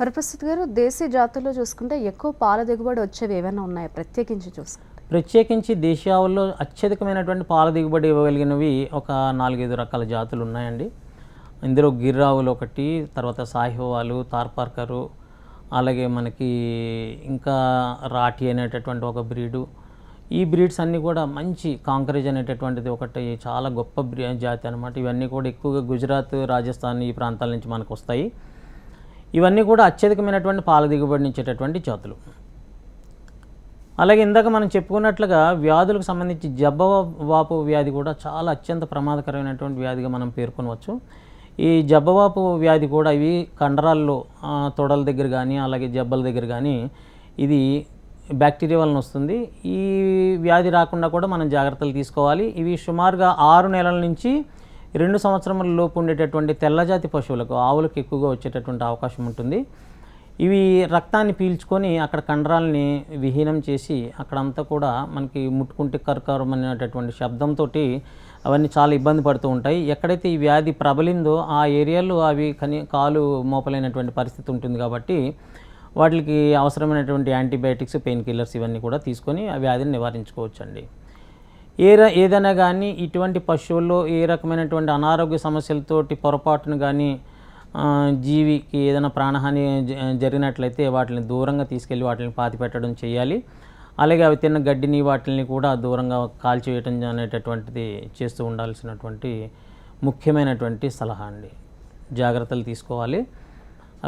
హరిప్రసాద్ గారు దేశీ జాతుల్లో చూసుకుంటే ఎక్కువ పాల దిగుబడి వచ్చేవి ఏమైనా ఉన్నాయా? ప్రత్యేకించి చూసుకుంటే. ప్రత్యేకించి దేశీయావుల్లో అత్యధికమైనటువంటి పాల దిగుబడి ఇవ్వగలిగినవి ఒక నాలుగైదు రకాల జాతులు ఉన్నాయండి. ఇందులో గిర్రావులు ఒకటి తర్వాత సాహివాలు తార్పార్కరు అలాగే మనకి ఇంకా రాఠి అనేటటువంటి ఒక బ్రీడు. ఈ బ్రీడ్స్ అన్నీ కూడా మంచి కాంకరేజ్ అనేటటువంటిది ఒకటి చాలా గొప్ప బ్రీ జాతి అనమాట ఇవన్నీ కూడా ఎక్కువగా గుజరాత్ రాజస్థాన్ ఈ ప్రాంతాల నుంచి మనకు వస్తాయి ఇవన్నీ కూడా అత్యధికమైనటువంటి పాల దిగుబడినిచ్చేటటువంటి జాతులు. అలాగే ఇందాక మనం చెప్పుకున్నట్లుగా వ్యాధులకు సంబంధించి జబ్బ వాపు వ్యాధి కూడా చాలా అత్యంత ప్రమాదకరమైనటువంటి వ్యాధిగా మనం పేర్కొనవచ్చు. ఈ జబ్బవాపు వ్యాధి కూడా ఇవి కండరాల్లో తొడల దగ్గర కానీ అలాగే జబ్బల దగ్గర కానీ ఇది బ్యాక్టీరియా వలన వస్తుంది. ఈ వ్యాధి రాకుండా కూడా మనం జాగ్రత్తలు తీసుకోవాలి. ఇవి సుమారుగా ఆరు నెలల నుంచి రెండు సంవత్సరముల లోపు ఉండేటటువంటి తెల్లజాతి పశువులకు ఆవులకు ఎక్కువగా వచ్చేటటువంటి అవకాశం ఉంటుంది. ఇవి రక్తాన్ని పీల్చుకొని అక్కడ కండరాలని విహీనం చేసి అక్కడంతా కూడా మనకి ముట్టుకుంటే కర్కరం అనేటటువంటి శబ్దంతో అవన్నీ చాలా ఇబ్బంది పడుతూ ఉంటాయి. ఎక్కడైతే ఈ వ్యాధి ప్రబలిందో ఆ ఏరియాలో అవి కని కాలు మోపలేనటువంటి పరిస్థితి ఉంటుంది కాబట్టి వాటికి అవసరమైనటువంటి యాంటీబయాటిక్స్ పెయిన్ కిల్లర్స్ ఇవన్నీ కూడా తీసుకొని ఆ వ్యాధిని నివారించుకోవచ్చండి. ఏ ఏదైనా కానీ ఇటువంటి పశువుల్లో ఏ రకమైనటువంటి అనారోగ్య సమస్యలతోటి పొరపాటును కానీ జీవికి ఏదైనా ప్రాణహాని జ- జరిగినట్లయితే వాటిని దూరంగా తీసుకెళ్ళి వాటిని పాతి పెట్టడం చేయాలి. అలాగే అవి తిన్న గడ్డిని వాటిని కూడా దూరంగా కాల్చివేయటం అనేటటువంటిది చేస్తూ ఉండాల్సినటువంటి ముఖ్యమైనటువంటి సలహా అండి. జాగ్రత్తలు తీసుకోవాలి.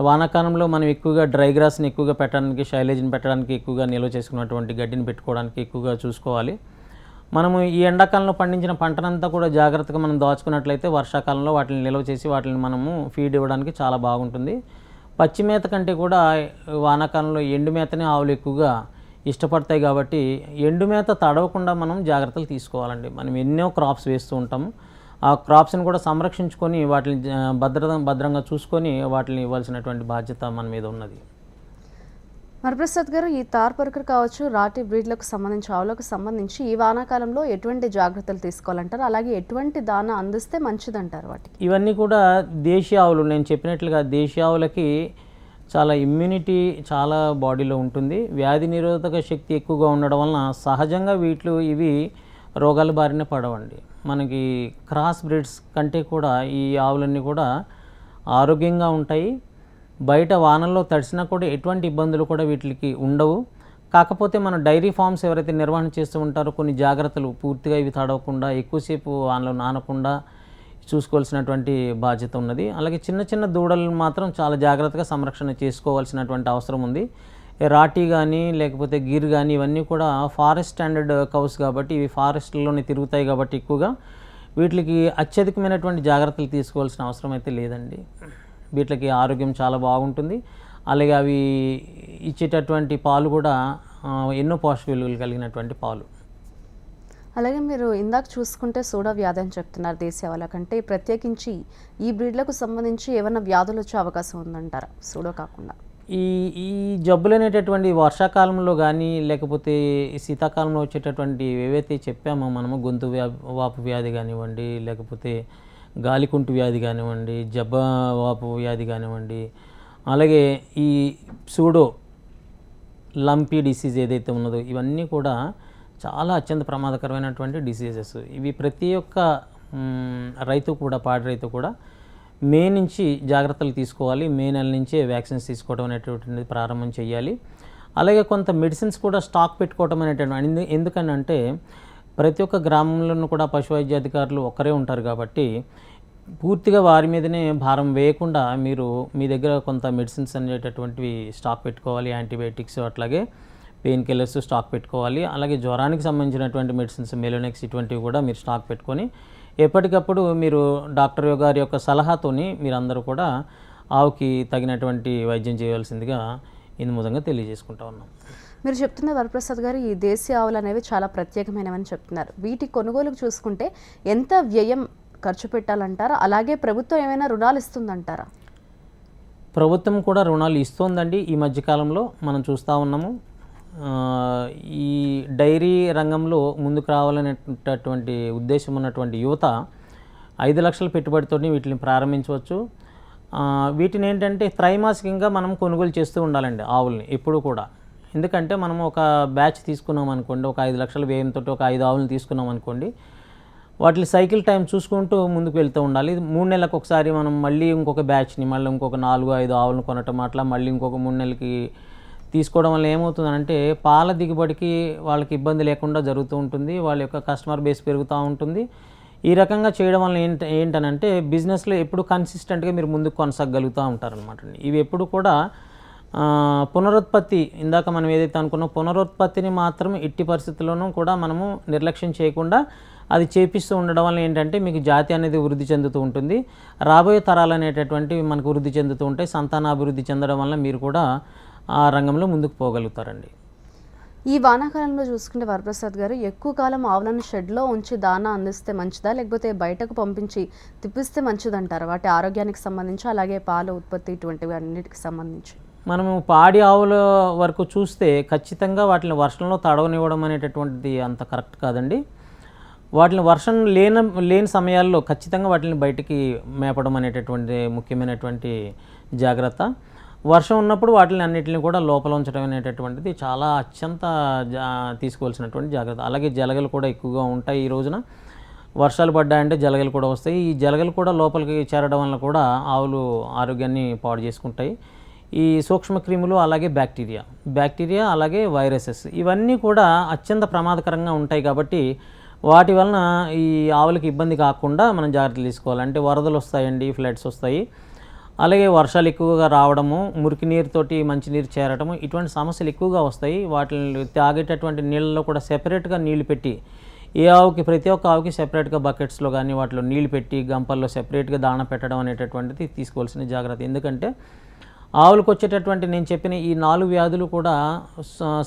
వానాకాలంలో మనం ఎక్కువగా డ్రై గ్రాస్ని ఎక్కువగా పెట్టడానికి శైలేజ్ని పెట్టడానికి ఎక్కువగా నిల్వ చేసుకున్నటువంటి గడ్డిని పెట్టుకోవడానికి ఎక్కువగా చూసుకోవాలి. మనము ఈ ఎండాకాలంలో పండించిన పంటనంతా కూడా జాగ్రత్తగా మనం దాచుకున్నట్లయితే వర్షాకాలంలో వాటిని నిల్వ చేసి వాటిని మనము ఫీడ్ ఇవ్వడానికి చాలా బాగుంటుంది. పచ్చి మేత కంటే కూడా వానాకాలంలో ఎండు మేతనే ఆవులు ఎక్కువగా ఇష్టపడతాయి కాబట్టి ఎండు మేత తడవకుండా మనం జాగ్రత్తలు తీసుకోవాలండి. మనం ఎన్నో క్రాప్స్ వేస్తూ ఉంటాము. ఆ క్రాప్స్ని కూడా సంరక్షించుకొని వాటిని భద్రత భద్రంగా చూసుకొని వాటిని ఇవ్వాల్సినటువంటి బాధ్యత మన మీద ఉన్నది. మరప్రసాద్ గారు ఈ తార్పర్కర్ కావచ్చు రాటి బ్రీడ్లకు సంబంధించి ఆవులకు సంబంధించి ఈ వానాకాలంలో ఎటువంటి జాగ్రత్తలు తీసుకోవాలంటారు? అలాగే ఎటువంటి దాన అందిస్తే మంచిదంటారు వాటికి? ఇవన్నీ కూడా దేశీయ ఆవులు. నేను చెప్పినట్లుగా దేశీయ ఆవులకి చాలా ఇమ్యూనిటీ చాలా బాడీలో ఉంటుంది. వ్యాధి నిరోధక శక్తి ఎక్కువగా ఉండడం వలన సహజంగా వీటిలో ఇవి రోగాల బారిన పడవండి. మనకి క్రాస్ బ్రీడ్స్ కంటే కూడా ఈ ఆవులన్నీ కూడా ఆరోగ్యంగా ఉంటాయి. బయట వానల్లో తడిసినా కూడా ఎటువంటి ఇబ్బందులు కూడా వీటికి ఉండవు. కాకపోతే మన డైరీ ఫార్మ్స్ ఎవరైతే నిర్వహణ చేస్తూ ఉంటారో కొన్ని జాగ్రత్తలు పూర్తిగా ఇవి తడవకుండా ఎక్కువసేపు వానలో నానకుండా చూసుకోవాల్సినటువంటి బాధ్యత ఉన్నది. అలాగే చిన్న చిన్న దూడలు మాత్రం చాలా జాగ్రత్తగా సంరక్షణ చేసుకోవాల్సినటువంటి అవసరం ఉంది. రాటి కానీ లేకపోతే గిర్ కానీ ఇవన్నీ కూడా ఫారెస్ట్ స్టాండర్డ్ కౌస్ కాబట్టి ఇవి ఫారెస్ట్లోనే తిరుగుతాయి కాబట్టి ఎక్కువగా వీటికి అత్యధికమైనటువంటి జాగ్రత్తలు తీసుకోవాల్సిన అవసరం అయితే లేదండి. వీటికి ఆరోగ్యం చాలా బాగుంటుంది. అలాగే అవి ఇచ్చేటటువంటి పాలు కూడా ఎన్నో పోషక విలువలు కలిగినటువంటి పాలు. అలాగే మీరు ఇందాక చూసుకుంటే సూడా వ్యాధి అని చెప్తున్నారు దేశీయ వాళ్ళకంటే ప్రత్యేకించి ఈ బ్రీడ్లకు సంబంధించి ఏమైనా వ్యాధులు వచ్చే అవకాశం ఉందంటారా? సూడో కాకుండా. ఈ ఈ జబ్బులు అనేటటువంటి వర్షాకాలంలో కానీ లేకపోతే శీతాకాలంలో వచ్చేటటువంటి ఏవైతే చెప్పామో మనము గొంతు వ్యా వాపు వ్యాధి కానివ్వండి లేకపోతే గాలికుంటు వ్యాధి కానివ్వండి జబ్బవాపు వ్యాధి కానివ్వండి అలాగే ఈ సూడో లంపీ డిసీజ్ ఏదైతే ఉన్నదో ఇవన్నీ కూడా చాలా అత్యంత ప్రమాదకరమైనటువంటి డిసీజెస్. ఇవి ప్రతి ఒక్క రైతు కూడా పాడి రైతు కూడా మే నుంచి జాగ్రత్తలు తీసుకోవాలి. మే నెల నుంచే వ్యాక్సిన్స్ తీసుకోవడం అనేటువంటిది ప్రారంభం చేయాలి అలాగే కొంత మెడిసిన్స్ కూడా స్టాక్ పెట్టుకోవడం అనేటువంటి ఎందు- ఎందుకనంటే ప్రతి ఒక్క గ్రామంలోనూ కూడా పశు వైద్యాధికారులు ఒక్కరే ఉంటారు కాబట్టి పూర్తిగా వారి మీదనే భారం వేయకుండా మీరు మీ దగ్గర కొంత మెడిసిన్స్ అనేటటువంటివి స్టాక్ పెట్టుకోవాలి యాంటీబయాటిక్స్ అట్లాగే పెయిన్ కిల్లర్స్ స్టాక్ పెట్టుకోవాలి అలాగే జ్వరానికి సంబంధించినటువంటి మెడిసిన్స్ మెలోనెక్స్ ఇటువంటివి కూడా మీరు స్టాక్ పెట్టుకొని ఎప్పటికప్పుడు మీరు డాక్టర్ గారి యొక్క సలహాతోని మీరందరూ కూడా ఆవుకి తగినటువంటి వైద్యం చేయవలసిందిగా ఇందుముదంగా తెలియజేసుకుంటా ఉన్నాం. మీరు చెప్తున్న వరప్రసాద్ గారు ఈ దేశీయ ఆవులు అనేవి చాలా ప్రత్యేకమైనవని చెప్తున్నారు. వీటి కొనుగోలుకు చూసుకుంటే ఎంత వ్యయం ఖర్చు పెట్టాలంటారా? అలాగే ప్రభుత్వం ఏమైనా రుణాలు ఇస్తుందంటారా? ప్రభుత్వం కూడా రుణాలు ఇస్తోందండి. ఈ మధ్యకాలంలో మనం చూస్తూ ఉన్నాము. ఈ డైరీ రంగంలో ముందుకు రావాలనేటటువంటి ఉద్దేశం ఉన్నటువంటి యువత ఐదు లక్షల పెట్టుబడితో వీటిని ప్రారంభించవచ్చు. వీటిని ఏంటంటే త్రైమాసికంగా మనం కొనుగోలు చేస్తూ ఉండాలండి ఆవుల్ని ఎప్పుడు కూడా. ఎందుకంటే మనం ఒక బ్యాచ్ తీసుకున్నాం అనుకోండి ఒక ఐదు లక్షల వ్యయంతో ఒక ఐదు ఆవులను తీసుకున్నాం అనుకోండి వాటి సైకిల్ టైం చూసుకుంటూ ముందుకు వెళ్తూ ఉండాలి. మూడు నెలలకు ఒకసారి మనం మళ్ళీ ఇంకొక బ్యాచ్ని మళ్ళీ ఇంకొక నాలుగు ఐదు ఆవులను కొనటం అట్లా మళ్ళీ ఇంకొక మూడు నెలలకి తీసుకోవడం వల్ల ఏమవుతుందంటే పాల దిగుబడికి వాళ్ళకి ఇబ్బంది లేకుండా జరుగుతూ ఉంటుంది. వాళ్ళ యొక్క కస్టమర్ బేస్ పెరుగుతూ ఉంటుంది. ఈ రకంగా చేయడం వల్ల ఏంట ఏంటనంటే బిజినెస్లో ఎప్పుడు కన్సిస్టెంట్గా మీరు ముందుకు కొనసాగలుగుతూ ఉంటారనమాట ఇవి ఎప్పుడు కూడా పునరుత్పత్తి ఇందాక మనం ఏదైతే అనుకున్నాం పునరుత్పత్తిని మాత్రం ఎట్టి పరిస్థితుల్లోనూ కూడా మనము నిర్లక్ష్యం చేయకుండా అది చేపిస్తూ ఉండడం వల్ల ఏంటంటే మీకు జాతి అనేది వృద్ధి చెందుతూ ఉంటుంది. రాబోయే తరాలు అనేటటువంటివి మనకు వృద్ధి చెందుతూ ఉంటాయి. సంతానాభివృద్ధి చెందడం వల్ల మీరు కూడా ఆ రంగంలో ముందుకు పోగలుగుతారండి. ఈ వానాకాలంలో చూసుకుంటే వరప్రసాద్ గారు ఎక్కువ కాలం ఆవులను షెడ్లో ఉంచి దానా అందిస్తే మంచిదా? లేకపోతే బయటకు పంపించి తిప్పిస్తే మంచిదంటారా? వాటి ఆరోగ్యానికి సంబంధించి అలాగే పాల ఉత్పత్తి ఇటువంటివి అన్నిటికి సంబంధించి. మనము పాడి ఆవుల వరకు చూస్తే ఖచ్చితంగా వాటిని వర్షంలో తడవనివ్వడం అనేటటువంటిది అంత కరెక్ట్ కాదండి. వాటిని వర్షం లేని లేని సమయాల్లో ఖచ్చితంగా వాటిని బయటికి మేపడం అనేటటువంటి ముఖ్యమైనటువంటి జాగ్రత్త. వర్షం ఉన్నప్పుడు వాటిని అన్నిటిని కూడా లోపల ఉంచడం అనేటటువంటిది చాలా అత్యంత జా తీసుకోవాల్సినటువంటి జాగ్రత్త. అలాగే జలగలు కూడా ఎక్కువగా ఉంటాయి ఈ రోజున. వర్షాలు పడ్డాయంటే జలగలు కూడా వస్తాయి. ఈ జలగలు కూడా లోపలికి చేరడం వల్ల కూడా ఆవులు ఆరోగ్యాన్ని పాడు చేసుకుంటాయి. ఈ సూక్ష్మ క్రిములు అలాగే బ్యాక్టీరియా బ్యాక్టీరియా అలాగే వైరసెస్ ఇవన్నీ కూడా అత్యంత ప్రమాదకరంగా ఉంటాయి కాబట్టి వాటి వలన ఈ ఆవులకి ఇబ్బంది కాకుండా మనం జాగ్రత్తలు తీసుకోవాలి. అంటే వరదలు వస్తాయండి ఫ్లడ్స్ వస్తాయి. అలాగే వర్షాలు ఎక్కువగా రావడము మురికి నీరుతోటి మంచినీరు చేరడము ఇటువంటి సమస్యలు ఎక్కువగా వస్తాయి. వాటిని తాగేటటువంటి నీళ్ళలో కూడా సెపరేట్గా నీళ్ళు పెట్టి ఏ ఆవుకి ప్రతి ఒక్క ఆవుకి సెపరేట్గా బకెట్స్లో కానీ వాటిలో నీళ్ళు పెట్టి గంపల్లో సెపరేట్గా దాణ పెట్టడం అనేటటువంటిది తీసుకోవాల్సిన జాగ్రత్త. ఎందుకంటే ఆవులకు వచ్చేటటువంటి నేను చెప్పిన ఈ నాలుగు వ్యాధులు కూడా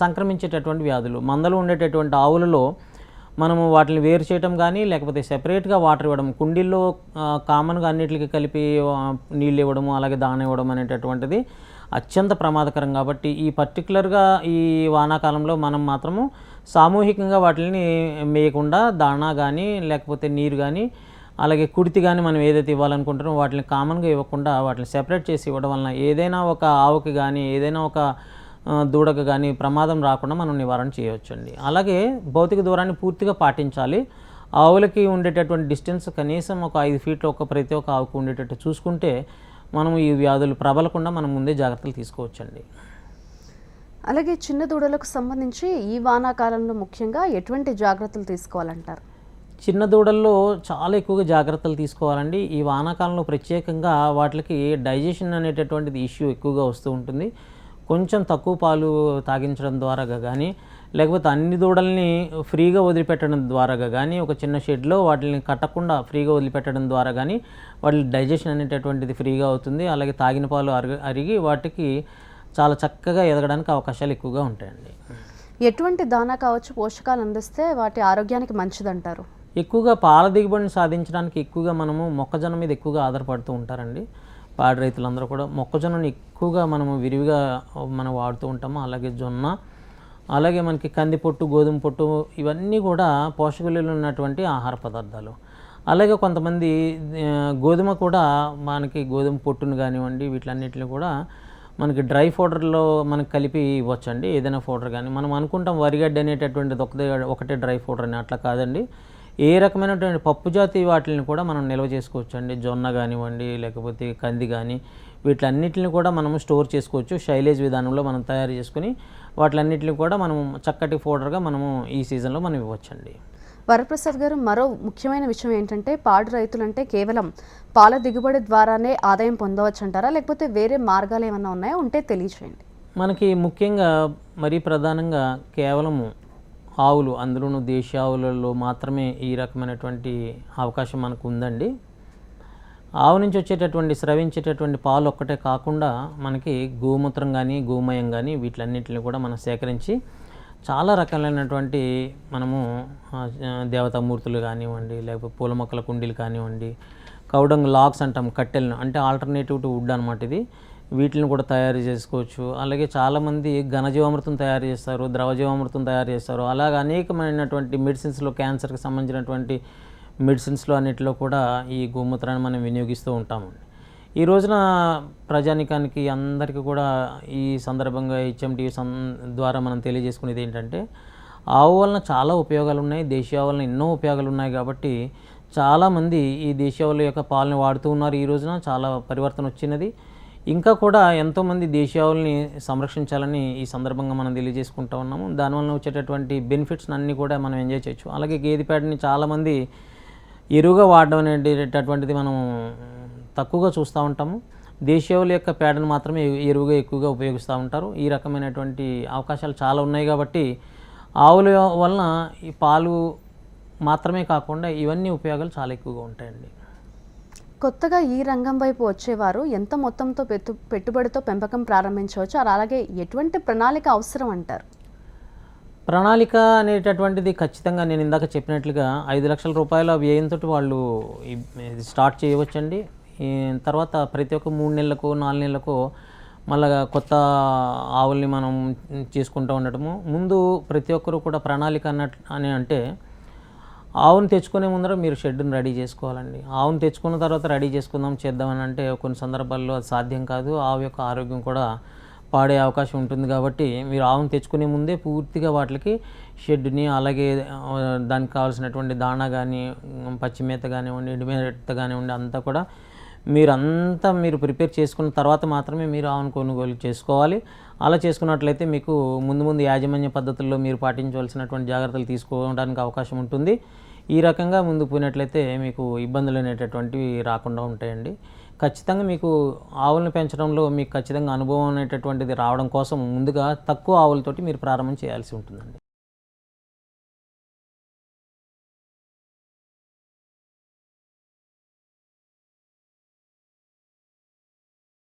సంక్రమించేటటువంటి వ్యాధులు. మందలు ఉండేటటువంటి ఆవులలో మనము వాటిని వేరు చేయటం కానీ లేకపోతే సెపరేట్గా వాటర్ ఇవ్వడం కుండీల్లో కామన్గా అన్నిటికీ కలిపి నీళ్ళు ఇవ్వడము అలాగే దాన ఇవ్వడం అనేటటువంటిది అత్యంత ప్రమాదకరం కాబట్టి ఈ పర్టికులర్గా ఈ వానాకాలంలో మనం మాత్రము సామూహికంగా వాటిని మేయకుండా దాణా కానీ లేకపోతే నీరు కానీ అలాగే కుడితి కానీ మనం ఏదైతే ఇవ్వాలనుకుంటున్నామో వాటిని కామన్గా ఇవ్వకుండా వాటిని సెపరేట్ చేసి ఇవ్వడం వలన ఏదైనా ఒక ఆవుకి కానీ ఏదైనా ఒక దూడకు కానీ ప్రమాదం రాకుండా మనం నివారణ చేయవచ్చండి. అలాగే భౌతిక దూరాన్ని పూర్తిగా పాటించాలి. ఆవులకి ఉండేటటువంటి డిస్టెన్స్ కనీసం ఒక ఐదు ఫీట్లు ఒక ప్రతి ఒక్క ఆవుకు ఉండేటట్టు చూసుకుంటే మనం ఈ వ్యాధులు ప్రబలకుండా మనం ముందే జాగ్రత్తలు తీసుకోవచ్చండి. అలాగే చిన్న దూడలకు సంబంధించి ఈ వానాకాలంలో ముఖ్యంగా ఎటువంటి జాగ్రత్తలు తీసుకోవాలంటారు? చిన్న దూడల్లో చాలా ఎక్కువగా జాగ్రత్తలు తీసుకోవాలండి. ఈ వానాకాలంలో ప్రత్యేకంగా వాటికి డైజెషన్ అనేటటువంటిది ఇష్యూ ఎక్కువగా వస్తూ ఉంటుంది. కొంచెం తక్కువ పాలు తాగించడం ద్వారా కానీ లేకపోతే అన్ని దూడల్ని ఫ్రీగా వదిలిపెట్టడం ద్వారా కానీ ఒక చిన్న షెడ్లో వాటిని కట్టకుండా ఫ్రీగా వదిలిపెట్టడం ద్వారా కానీ వాటి డైజెషన్ అనేటటువంటిది ఫ్రీగా అవుతుంది. అలాగే తాగిన పాలు అరిగి అరిగి వాటికి చాలా చక్కగా ఎదగడానికి అవకాశాలు ఎక్కువగా ఉంటాయండి. ఎటువంటి దానా కావచ్చు పోషకాలు అందిస్తే వాటి ఆరోగ్యానికి మంచిదంటారు? ఎక్కువగా పాల దిగుబడిని సాధించడానికి ఎక్కువగా మనము మొక్కజొన్న మీద ఎక్కువగా ఆధారపడుతూ ఉంటారండి. పాడి రైతులందరూ కూడా మొక్కజొన్నను ఎక్కువగా మనము విరివిగా మనం వాడుతూ ఉంటాము. అలాగే జొన్న అలాగే మనకి కంది పొట్టు గోధుమ పొట్టు ఇవన్నీ కూడా పోషక విలువలు ఉన్నటువంటి ఆహార పదార్థాలు. అలాగే కొంతమంది గోధుమ కూడా మనకి గోధుమ పొట్టును కానివ్వండి వీటిలన్నిటిని కూడా మనకి డ్రై పౌడర్లో మనకి కలిపి ఇవ్వచ్చండి. ఏదైనా పౌడర్ కానీ మనం అనుకుంటాం వరిగడ్డ అనేటటువంటిది ఒకటే ఒకటే డ్రై పౌడర్ అని అట్లా కాదండి. ఏ రకమైనటువంటి పప్పు జాతి వాటిని కూడా మనం నిల్వ చేసుకోవచ్చు అండి. జొన్న కానివ్వండి లేకపోతే కంది కానీ వీటిలన్నిటిని కూడా మనము స్టోర్ చేసుకోవచ్చు. శైలేజ్ విధానంలో మనం తయారు చేసుకుని వాటిలన్నిటిని కూడా మనం చక్కటి పౌడర్గా మనము ఈ సీజన్లో మనం ఇవ్వచ్చండి. వరప్రసాద్ గారు మరో ముఖ్యమైన విషయం ఏంటంటే పాడి రైతులంటే కేవలం పాల దిగుబడి ద్వారానే ఆదాయం పొందవచ్చు అంటారా లేకపోతే వేరే మార్గాలు ఏమైనా ఉన్నాయా? ఉంటే తెలియచేయండి. మనకి ముఖ్యంగా మరీ ప్రధానంగా కేవలము ఆవులు అందులోనూ దేశీ ఆవులలో మాత్రమే ఈ రకమైనటువంటి అవకాశం మనకు ఉందండి ఆవు నుంచి వచ్చేటటువంటి స్రవించేటటువంటి పాలు ఒక్కటే కాకుండా మనకి గోమూత్రం కానీ గోమయం కానీ వీటిలన్నింటిని కూడా మనం సేకరించి చాలా రకాలైనటువంటి మనము దేవతామూర్తులు కానివ్వండి లేకపోతే పూల మొక్కల కుండీలు కానివ్వండి కౌడంగ్ లాగ్స్ అంటాం కట్టెలను అంటే ఆల్టర్నేటివ్ టు వుడ్ అనమాట ఇది. వీటిని కూడా తయారు చేసుకోవచ్చు. అలాగే చాలామంది ఘనజీవామృతం తయారు చేస్తారు ద్రవజీవామృతం తయారు చేస్తారు. అలాగే అనేకమైనటువంటి మెడిసిన్స్లో క్యాన్సర్కి సంబంధించినటువంటి మెడిసిన్స్లో అన్నిటిలో కూడా ఈ గోమూత్రాన్ని మనం వినియోగిస్తూ ఉంటామండి ఈ రోజున ప్రజానికానికి అందరికీ కూడా ఈ సందర్భంగా హెచ్ఎండి సం ద్వారా మనం తెలియజేసుకునేది ఏంటంటే ఆవు వలన చాలా ఉపయోగాలు ఉన్నాయి దేశీయ ఆవు వలన ఎన్నో ఉపయోగాలు ఉన్నాయి కాబట్టి చాలామంది ఈ దేశీయ ఆవుల యొక్క పాలను వాడుతూ ఉన్నారు. ఈ రోజున చాలా పరివర్తన వచ్చినది. ఇంకా కూడా ఎంతోమంది దేశీయావుల్ని సంరక్షించాలని ఈ సందర్భంగా మనం తెలియజేసుకుంటూ ఉన్నాము. దానివల్ల వచ్చేటటువంటి బెనిఫిట్స్ అన్నీ కూడా మనం ఎంజాయ్ చేయొచ్చు. అలాగే గేదె పేడని చాలామంది ఎరువుగా వాడడం అనేటటువంటిది మనం తక్కువగా చూస్తూ ఉంటాము. దేశీయవుల యొక్క పేడను మాత్రమే ఎరువుగా ఎక్కువగా ఉపయోగిస్తూ ఉంటారు. ఈ రకమైనటువంటి అవకాశాలు చాలా ఉన్నాయి కాబట్టి ఆవుల వలన ఈ పాలు మాత్రమే కాకుండా ఇవన్నీ ఉపయోగాలు చాలా ఎక్కువగా ఉంటాయండి. కొత్తగా ఈ రంగం వైపు వచ్చేవారు ఎంత మొత్తంతో పెట్టు పెట్టుబడితో పెంపకం ప్రారంభించవచ్చు అలాగే ఎటువంటి ప్రణాళిక అవసరం అంటారు? ప్రణాళిక అనేటటువంటిది ఖచ్చితంగా నేను ఇందాక చెప్పినట్లుగా ఐదు లక్షల రూపాయల వ్యయంతో వాళ్ళు స్టార్ట్ చేయవచ్చండి. తర్వాత ప్రతి ఒక్క మూడు నెలలకు నాలుగు నెలలకు మళ్ళా కొత్త ఆవుల్ని మనం చేసుకుంటూ ఉండటము. ముందు ప్రతి ఒక్కరు కూడా ప్రణాళిక అన్నట్ అని అంటే ఆవును తెచ్చుకునే ముందర మీరు షెడ్ని రెడీ చేసుకోవాలండి. ఆవును తెచ్చుకున్న తర్వాత రెడీ చేసుకుందాం చేద్దామని అంటే కొన్ని సందర్భాల్లో అది సాధ్యం కాదు. ఆవు యొక్క ఆరోగ్యం కూడా పాడే అవకాశం ఉంటుంది కాబట్టి మీరు ఆవును తెచ్చుకునే ముందే పూర్తిగా వాటికి షెడ్ని అలాగే దానికి కావాల్సినటువంటి దాణా కానీ పచ్చిమేత కానివ్వండి ఎండుమేత కానివ్వండి అంతా కూడా మీరంతా మీరు ప్రిపేర్ చేసుకున్న తర్వాత మాత్రమే మీరు ఆవును కొనుగోలు చేసుకోవాలి. అలా చేసుకున్నట్లయితే మీకు ముందు ముందు యాజమాన్య పద్ధతుల్లో మీరు పాటించవలసినటువంటి జాగ్రత్తలు తీసుకోవడానికి అవకాశం ఉంటుంది. ఈ రకంగా ముందు పోయినట్లయితే మీకు ఇబ్బందులు అనేటటువంటివి రాకుండా ఉంటాయండి. ఖచ్చితంగా మీకు ఆవులను పెంచడంలో మీకు ఖచ్చితంగా అనుభవం అనేటటువంటిది రావడం కోసం ముందుగా తక్కువ ఆవులతోటి మీరు ప్రారంభం చేయాల్సి ఉంటుందండి.